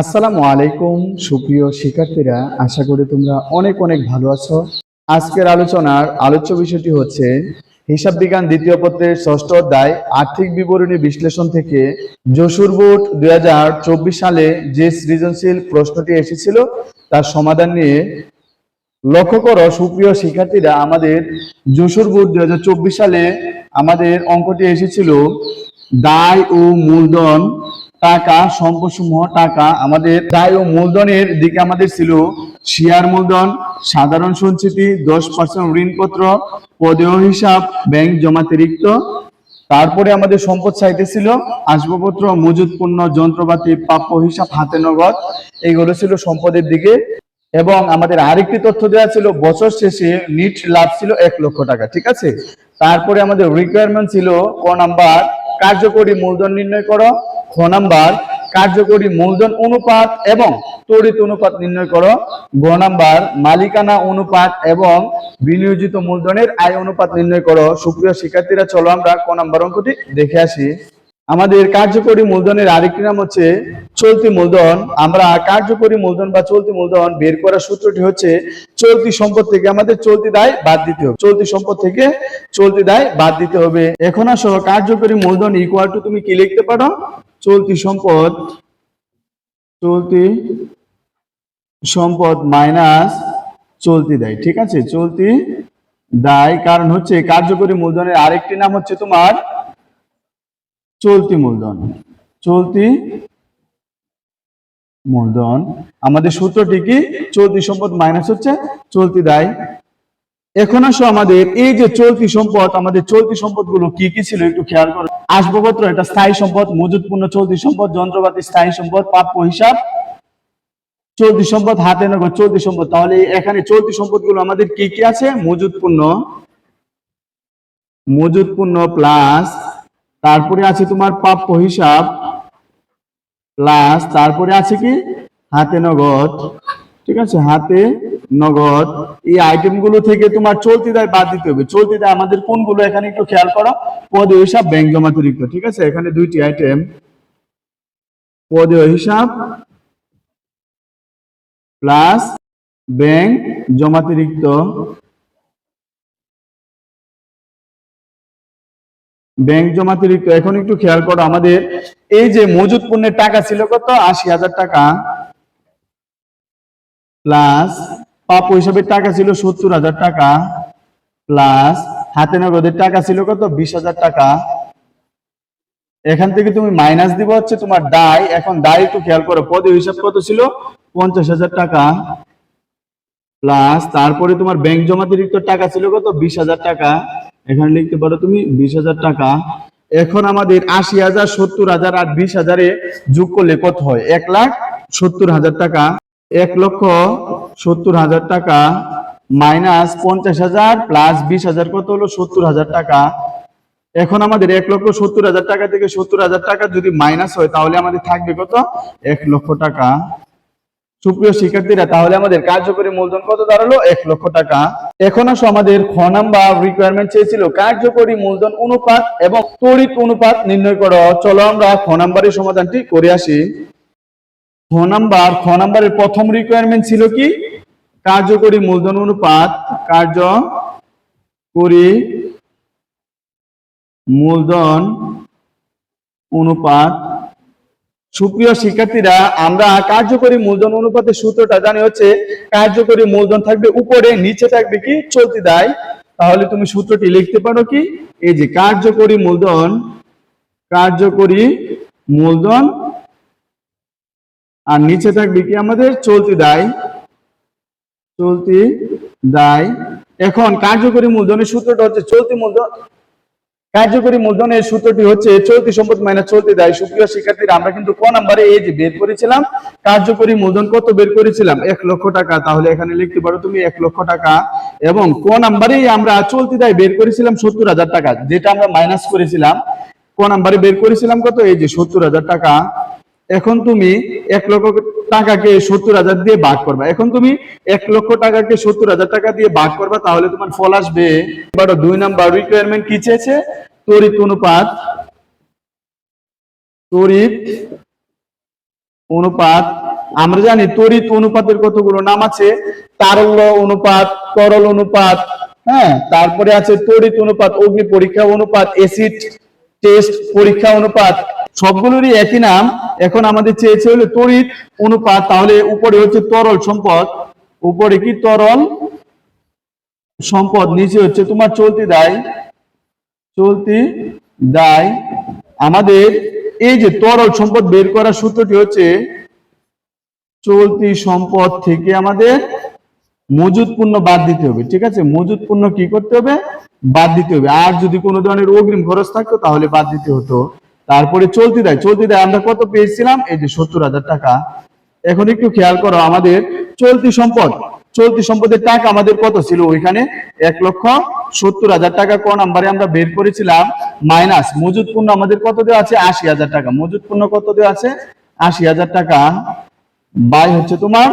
আসসালামু আলাইকুম, সুপ্রিয় শিক্ষার্থীরা। আশা করি তোমরা অনেক অনেক ভালো আছো। আজকের আলোচনার আলোচ্য বিষয়টি হচ্ছে, হিসাব বিজ্ঞান দ্বিতীয় পত্রের ষষ্ঠ অধ্যায় আর্থিক বিবরণী বিশ্লেষণ থেকে যশোর বোর্ড দুই সালে যে সৃজনশীল প্রশ্নটি এসেছিল, তার সমাধান নিয়ে লক্ষ্য করো, সুপ্রিয় শিক্ষার্থীরা, আমাদের যশোর বোর্ড দুই সালে আমাদের অঙ্কটি এসেছিল, দায় ও মূলধন টাকা, সম্পদসমূহ, টাকা আমাদের দায় ও মূলধনের দিকে আমাদের ছিল শেয়ার মূলধন, সাধারণ সঞ্চিতি, দশ পার্সেন্ট ঋণপত্র, পদেয় হিসাব, ব্যাংক জমাতিরিক্ত তারপরে আমাদের সম্পদ সাইটে ছিল আসবাবপত্র মজুদ পণ্য, যন্ত্রপাতি, প্রাপ্য হিসাব, হাতে নগদ, এইগুলো ছিল সম্পদের দিকে। এবং আমাদের আরেকটি তথ্য দেওয়া ছিল, বছর শেষে নিট লাভ ছিল এক লক্ষ টাকা, ঠিক আছে? তারপরে আমাদের রিকোয়ারমেন্ট ছিল, ক নাম্বার, কার্যকরী মূলধন নির্ণয় করো। খ নাম্বার, কার্যকরী মূলধন অনুপাত এবং তড়িৎ অনুপাত নির্ণয় করো। গ নাম্বার, মালিকানা অনুপাত এবং বিনিয়োজিত মূলধনের আয় অনুপাত নির্ণয় করো। সুপ্রিয় শিক্ষার্থীরা, চলো আমরা ক নাম্বার অঙ্কটি দেখে আসি। আমাদের কার্যকরী মূলধনের আরেকটি নাম হচ্ছে চলতি মূলধন। আমরা কার্যকরী মূলধন বা চলতি মূলধন বের করার সূত্রটি হচ্ছে চলতি সম্পদ থেকে আমাদের চলতি দায় বাদ দিতে হবে। চলতি সম্পদ থেকে চলতি দায় বাদ দিতে হবে। এখন আসো, কার্যকরী মূলধন ইকুয়াল টু তুমি কি লিখতে পারো? চলতি সম্পদ চলতি সম্পদ মাইনাস চলতি দায়, ঠিক আছে? চলতি দায়, কারণ হচ্ছে কার্যকরী মূলধনের আরেকটি নাম হচ্ছে তোমার চলতি মূলধন। চলতি মূলধন। আমাদের সূত্রটি কি? চলতি সম্পদ মাইনাস হচ্ছে চলতি দায়। এখন আসো আমাদের, এই যে চলতি সম্পদ, আমাদের চলতি সম্পদগুলো কি কি ছিল একটু খেয়াল করো। আসবাবপত্র, এটা স্থায়ী সম্পদ মজুদপূর্ণ চলতি সম্পদ, যন্ত্রপাতি স্থায়ী সম্পদ, প্রাপ্য হিসাব। চলতি সম্পদ, হাতে নগদ চলতি সম্পদ, তাহলে এখানে চলতি সম্পদগুলো আমাদের কি কি আছে? মজুদপূর্ণ মজুদপূর্ণ প্লাস তারপরে আছে তোমার প্রাপ্য হিসাব প্লাস তারপরে আছে কি? হাতে নগদ, ঠিক আছে? হাতে নগদ, এই আইটেমগুলো থেকে তোমার চলতি দায় বাদ দিতে হবে। চলতি দায় আমাদের কোনগুলো এখানে একটু খেয়াল করো। পদে হিসাব ব্যাংক জমাতিরিক্ত ঠিক আছে? এখানে দুইটি আইটেম পদে হিসাব প্লাস ব্যাংক জমাতিরিক্ত ব্যাংক জমাতিরিক্ত এখন একটু খেয়াল করো আমাদের, এই যে মজুদ পণ্যের টাকা ছিল কত? আশি হাজার টাকা। প্লাস পাপ হিসাবের টাকা ছিল সত্তর হাজার টাকা প্লাস হাতে নগদের টাকা ছিল কত? বিশ হাজার টাকা। এখান থেকে তুমি মাইনাস দিব হচ্ছে তোমার দায়। এখন দায় একটু খেয়াল করো পদে হিসাব কত ছিল? পঞ্চাশ হাজার টাকা। প্লাস তারপরে তোমার ব্যাংক জমাতিরিক্ত টাকা ছিল কত? বিশ হাজার টাকা। এখানে লিখতে পারো তুমি বিশ হাজার টাকা। এখন আমাদের আশি হাজার, সত্তর হাজার আর বিশ হাজারে যোগ করলে কত হয়? এক লাখ সত্তর হাজার টাকা। এক লক্ষ সত্তর হাজার টাকা, মাইনাস পঞ্চাশ হাজার, প্লাস বিশ হাজার, কত হলো? সত্তর হাজার টাকা। এখন আমাদের এক লক্ষ সত্তর হাজার টাকা থেকে সত্তর হাজার টাকা যদি মাইনাস হয়, তাহলে আমাদের থাকবে কত? এক লক্ষ টাকা। সুপ্রিয় শিক্ষার্থীরা, তাহলে আমাদের কার্যকরী মূলধন কত দাঁড়াল? এক লক্ষ টাকা। এখন আসো আমাদের খ নাম্বার রিকোয়ারমেন্ট চেয়েছিল, কার্যকরী মূলধন অনুপাত এবং তড়িৎ অনুপাত নির্ণয় করো। চলো আমরা খ নাম্বারের সমাধানটি করে আসি। খ নাম্বার, খ নাম্বারের প্রথম রিকোয়ারমেন্ট ছিল কি? কার্যকরী মূলধন অনুপাত কার্যকরী মূলধন অনুপাত। সুপ্রিয় শিক্ষার্থীরা, আমরা কার্যকরী মূলধন অনুপাতের সূত্রটা জানি হচ্ছে, কার্যকরী মূলধন থাকবে উপরে, নিচে থাকবে কি? চলতি দায়। তাহলে তুমি সূত্রটি লিখতে পারো কি? এই যে কার্যকরী মূলধন কার্যকরী মূলধন, আর নিচে থাকবে কি আমাদের চলতি দায়? চলতি দায়। এখন কার্যকরী মূলধনের সূত্রটা হচ্ছে চলতি মূলধন কার্যকরী মূলধনের সূত্রটি হচ্ছে চলতি সম্পদ মাইনাস চলতি দায়। সুপ্রিয় শিক্ষার্থীরা, আমরা কিন্তু ক নাম্বারে এই যে বের করেছিলাম, কার্যকরী মূলধন কত বের করেছিলাম? এক লক্ষ টাকা। তাহলে এখানে লিখতে পারো তুমি এক লক্ষ টাকা। এবং ক নাম্বারেই আমরা চলতি দায় বের করেছিলাম সত্তর হাজার টাকা, যেটা আমরা মাইনাস করেছিলাম। ক নাম্বারে বের করেছিলাম কত? এই যে সত্তর হাজার টাকা। এখন তুমি এক লক্ষ টাকাকে সত্তর হাজার দিয়ে ভাগ করবা। এখন তুমি এক লক্ষ টাকাকে সত্তর হাজার টাকা দিয়ে ভাগ করবা, তাহলে তোমার ফল আসবে। এবার দুই নাম্বার রিকোয়ারমেন্ট কি চেয়েছে? তড়িৎ অনুপাত। তড়িৎ অনুপাত। আমরা জানি তড়িৎ অনুপাতের কতগুলো নাম আছে? তারল্য অনুপাত, তরল অনুপাত হ্যাঁ? তারপরে আছে তড়িৎ অনুপাত, অগ্নি পরীক্ষা অনুপাত এসিড টেস্ট পরীক্ষা অনুপাত। সবগুলোরই একই নাম। এখন আমাদের চেয়েছে হলো তড়িৎ অনুপাত, তাহলে উপরে হচ্ছে তরল সম্পদ। উপরে কি তরল সম্পদ, নিচে হচ্ছে তোমার চলতি দায়। চলতি দায় আমাদের এই যে তরল সম্পদ বের করার সূত্রটি হচ্ছে চলতি সম্পদ থেকে আমাদের মজুদ পণ্য বাদ দিতে হবে, ঠিক আছে? মজুদ পণ্য কি করতে হবে? বাদ দিতে হবে। আর যদি কোনো ধরনের অগ্রিম খরচ থাকতো তাহলে বাদ দিতে হতো। তারপরে চলতি দেয় চলতি দেয়, আমরা কত পেয়েছিলাম? এই যে সত্তর হাজার টাকা। এখন একটু খেয়াল করো, আমাদের চলতি সম্পদ, চলতি সম্পদের টাকা আমাদের কত ছিল? ওইখানে এক লক্ষ সত্তর হাজার টাকা। ক নাম্বারে আমরা বের করেছিলাম, মাইনাস মজুদ পণ্য আমাদের কত দেওয়া আছে? আশি হাজার টাকা। মজুদ পণ্য কত দেওয়া আছে? আশি হাজার টাকা। বাই হচ্ছে তোমার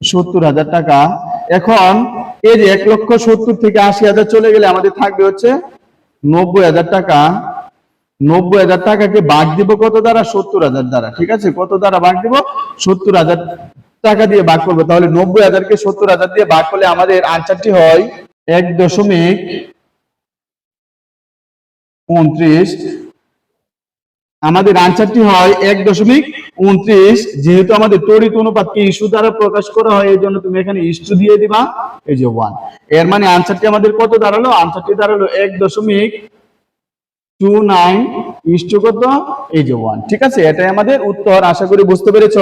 সত্তর হাজার টাকা। এখন এই যে এক লক্ষ সত্তর থেকে আশি হাজার চলে গেলে আমাদের থাকবে হচ্ছে নব্বই হাজার টাকা। নব্বই হাজার টাকাকে বাদ দিব, কত দ্বারা? সত্তর হাজার দ্বারা, ঠিক আছে? কত দ্বারা ভাগ দিব? সত্তর হাজার টাকা দিয়ে ভাগ করব। তাহলে নব্বই হাজারকে সত্তর হাজার দিয়ে ভাগ করলে আমাদের আনসারটি হয় এক দশমিক উনত্রিশ। আমাদের আনসারটি হয় এক দশমিক উনত্রিশ। যেহেতু আমাদের তড়িৎ অনুপাতকে ইস্যু দ্বারা প্রকাশ করা হয়, এই জন্য তুমি এখানে ইস্যু দিয়ে দিবা, এই যে ওয়ানের মানে আনসারটি আমাদের কত দাঁড়াল? আনসারটি দাঁড়াল এক দশমিক টু নাইন কত? ওয়ান ঠিক আছে? এটাই আমাদের উত্তর। আশা করি বুঝতে পেরেছ।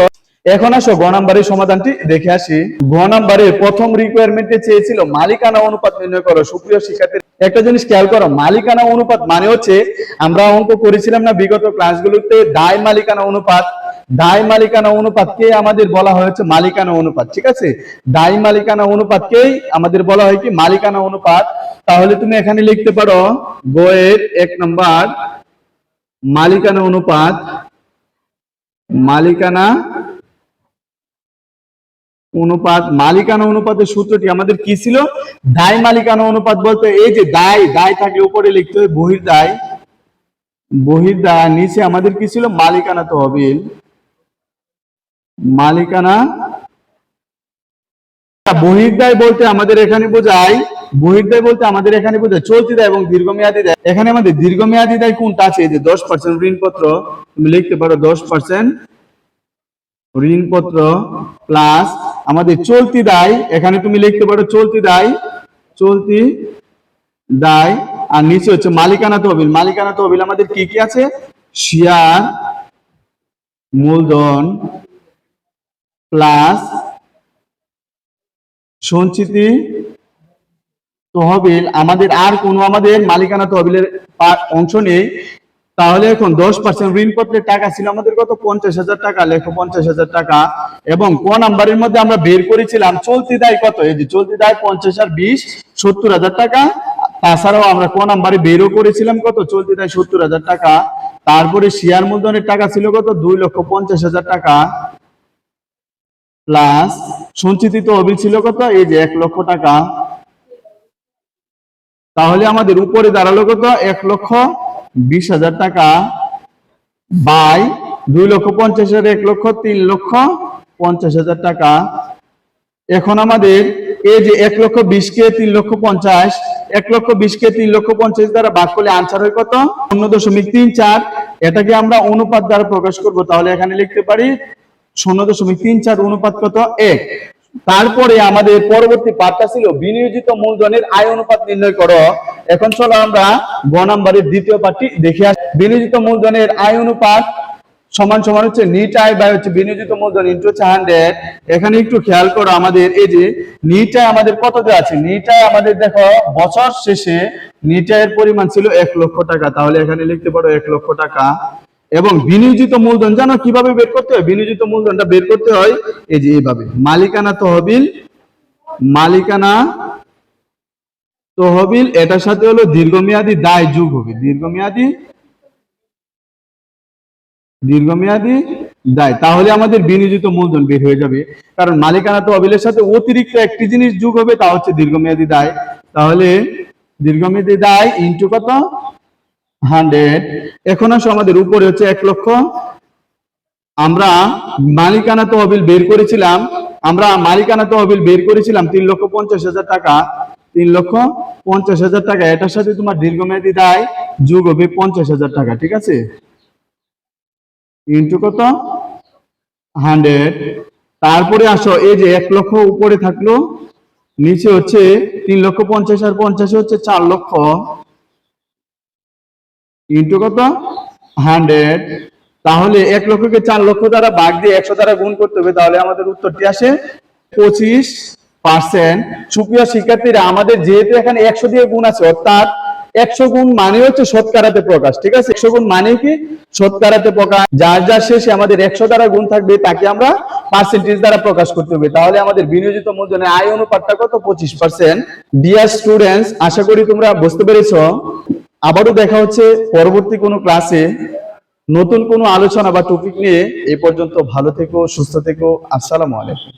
এখন আসো, গ নাম্বারের সমাধানটি দেখে আসি। গ নাম্বারে প্রথম রিকোয়ারমেন্টে চেয়েছিল মালিকানা অনুপাত নির্ণয় করো, সুপ্রিয় শিক্ষার্থী। একটা জিনিস খেয়াল করো, মালিকানা অনুপাত মানে হচ্ছে, আমরা অঙ্ক করেছিলাম না বিগত ক্লাসগুলোতে দায় মালিকানা অনুপাত। দায় মালিকানা অনুপাতকে আমাদের বলা হয়েছে মালিকানা অনুপাত, ঠিক আছে? দায় মালিকানা অনুপাতকেই আমাদের বলা হয় কি? মালিকানা অনুপাত। তাহলে তুমি এখানে লিখতে পারো বইয়ের এক নম্বর মালিকানা অনুপাত মালিকানা অনুপাত, মালিকানা অনুপাতের সূত্রটি আমাদের কি ছিল? দায় মালিকানা অনুপাত বলতে এই যে দায় দায় থাকলে উপরে লিখতে হয় বহির দায়। বহির দায়, নিচে আমাদের কি ছিল? মালিকানা তহবিল। মালিকানা বহির দায় বলতে আমাদের এখানে বোঝায় বহির্দায় বলতে আমাদের এখানে বোঝায় চলতি দায় এবং দীর্ঘমেয়াদী দেয়। এখানে আমাদের দীর্ঘমেয়াদী দায় কোনটা আছে? যে দশ পার্সেন্ট ঋণপত্র, তুমি লিখতে পারো দশ পার্সেন্ট ঋণপত্র প্লাস আমাদের চলতি দায়, এখানে তুমি লিখতে পারো চলতি দায় চলতি দায়, আর নিচে হচ্ছে মালিকানা তহবিল। মালিকানা তহবিল আমাদের কি কি আছে? শেয়ার, মূলধন প্লাস সঞ্চিতি তহবিল আমাদের আর কোনো আমাদের মালিকানা তহবিলের অংশ নেই। তাহলে এখন দশ পার্সেন্ট ঋণপত্রের টাকা ছিল আমাদের কত? পঞ্চাশ হাজার টাকা। লেখো পঞ্চাশ হাজার টাকা। এবং ক নাম্বারের মধ্যে আমরা বের করেছিলাম, চলতি দায় কত? এই যে চলতি দায় পঞ্চাশ আর বিশ, সত্তর হাজার টাকা। তাছাড়াও আমরা ক নাম্বারে বেরও করেছিলাম কত? চলতি দায় সত্তর হাজার টাকা। তারপরে শেয়ার মূলধনের টাকা ছিল কত? দুই লক্ষ পঞ্চাশ হাজার টাকা। প্লাস সঞ্চিত তহবিল ছিল কত? এই যে এক লক্ষ টাকা। তাহলে আমাদের উপরে দাঁড়াল কত? এক লক্ষ বিশ হাজার টাকা। বাই দুই লক্ষ পঞ্চাশ হাজার এক লক্ষ তিন লক্ষ পঞ্চাশ হাজার টাকা। এখন আমাদের এই যে এক লক্ষ বিশ কে তিন লক্ষ পঞ্চাশ, এক লক্ষ বিশ কে তিন লক্ষ পঞ্চাশ দ্বারা ভাগ করলে আনসার হয় কত? শূন্য দশমিক তিন চার। এটাকে আমরা অনুপাত দ্বারা প্রকাশ করব। তাহলে এখানে লিখতে পারি শূন্য দশমিক তিন চার অনুপাত কত? এক। তারপরে আমাদের পরবর্তী পাঠটা ছিল, বিনিয়োজিত মূলধনের আয় অনুপাত নির্ণয় করো। এখন চলো আমরা গ নাম্বারের দ্বিতীয় পাঠটি দেখে আসি। বিনিয়োজিত মূলধনের আয় অনুপাত সমান সমান হচ্ছে নিট আয় বাই হচ্ছে বিনিয়োজিত মূলধন ইন্টু হচ্ছে হান্ড্রেড এখানে একটু খেয়াল করো আমাদের, এই যে নিট আয় আমাদের কত দেওয়া আছে? নিট আয় আমাদের দেখো, বছর শেষে নিট আয়ের পরিমাণ ছিল এক লক্ষ টাকা। তাহলে এখানে লিখতে পারো এক লক্ষ টাকা। এবং বিনিয়োজিত মূলধন, জানো কীভাবে বের করতে হয়? বিনিয়োজিত মূলধনটা বের করতে হয়, এই যে এইভাবে। মালিকানা তহবিল মালিকানা তহবিল, এটার সাথে হলো দীর্ঘমেয়াদী দায়, যোগ হবে। দীর্ঘমেয়াদী দীর্ঘমেয়াদী দায়। তাহলে আমাদের বিনিয়োজিত মূলধন বের হয়ে যাবে। কারণ মালিকানা তহবিলের সাথে অতিরিক্ত একটি জিনিস যোগ হবে, তা হচ্ছে দীর্ঘমেয়াদী দায়। তাহলে দীর্ঘমেয়াদী দায় ইন্টু কত? হান্ড্রেড। এখন আসো আমাদের উপরে হচ্ছে এক লক্ষ। আমরা মালিকানা তহবিল বের করেছিলাম। আমরা মালিকানা তহবিল বের করেছিলাম তিন লক্ষ পঞ্চাশ হাজার টাকা। তিন লক্ষ পঞ্চাশ হাজার টাকা। এটার সাথে তোমার দীর্ঘমেয়াদী দায়, যোগ হবে পঞ্চাশ হাজার টাকা, ঠিক আছে? ইন্টু কত? হান্ড্রেড। তারপরে আসো, এই যে এক লক্ষ উপরে থাকল, নিচে হচ্ছে তিন লক্ষ পঞ্চাশ আর পঞ্চাশে হচ্ছে চার লক্ষ। ইন্টু কত? হান্ড্রেড। তাহলে এক লক্ষকে চার লক্ষ দ্বারা ভাগ দিয়ে একশো দ্বারা গুণ করতে হবে, তাহলে আমাদের উত্তরটি আসে পঁচিশ পার্সেন্ট। সুপ্রিয় শিক্ষার্থীরা, আমাদের যেহেতু এখানে একশো দিয়ে গুণ আছে, অর্থাৎ একশো গুণ মানে হচ্ছে শতকরাতে প্রকাশ, ঠিক আছে? একশো গুণ মানে কি? শতকরাতে প্রকাশ। যার যার শেষে আমাদের একশো দ্বারা গুণ থাকবে, তাকে আমরা পার্সেন্টেজ দ্বারা প্রকাশ করতে হবে। তাহলে আমাদের বিনিয়োজিত মূলধনের আয় অনুপাতটা কত? পঁচিশ পার্সেন্ট। ডিয়ার স্টুডেন্টস আশা করি তোমরা বুঝতে পেরেছ। আবারও দেখা হচ্ছে পরবর্তী কোনো ক্লাসে নতুন কোনো আলোচনা বা টপিক নিয়ে। এ পর্যন্ত ভালো থেকো, সুস্থ থেকো। আসসালামু আলাইকুম।